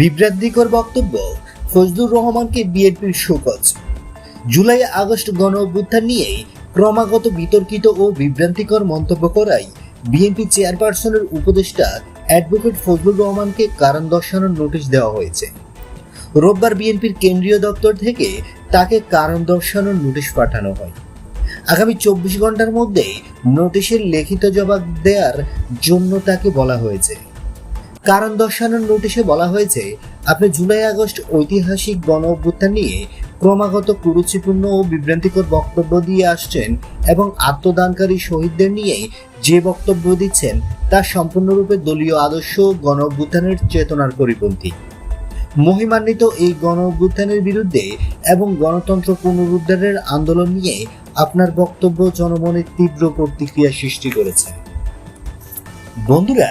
বিভ্রান্তিকর বক্তব্য, ফজলুর রহমানকে বিএনপির শোকজ। জুলাই আগস্ট গণ অভ্যুত্থান নিয়ে ক্রমাগত বিতর্কিত ও বিভ্রান্তিকর মন্তব্য করায় বিএনপি চেয়ারপারসনের উপদেষ্টা অ্যাডভোকেট ফজলুর রহমানকে কারণ দর্শানোর নোটিশ দেওয়া হয়েছে। রোববার বিএনপির কেন্দ্রীয় দপ্তর থেকে তাকে কারণ দর্শানোর নোটিশ পাঠানো হয়। আগামী চব্বিশ ঘণ্টার মধ্যে নোটিশের লিখিত জবাব দেওয়ার জন্য তাকে বলা হয়েছে। কারণ দর্শানোর নোটিশে বলা হয়েছে, আপনি জুলাই আগস্ট ঐতিহাসিক গণ অভ্যুত্থান নিয়ে ক্রমাগত কুরুচিপূর্ণ ও বিভ্রান্তিকর বক্তব্য দিয়ে আসছেন এবং আত্মদানকারী শহীদদের নিয়ে যে বক্তব্য দিচ্ছেন, তা সম্পূর্ণরূপে দলীয় আদর্শ গণ অভ্যুত্থানের চেতনার পরিপন্থী। মহিমান্বিত এই গণ অভ্যুত্থানের বিরুদ্ধে এবং গণতন্ত্র পুনরুদ্ধারের আন্দোলন নিয়ে আপনার বক্তব্য জনমনে তীব্র প্রতিক্রিয়া সৃষ্টি করেছে। বন্ধুরা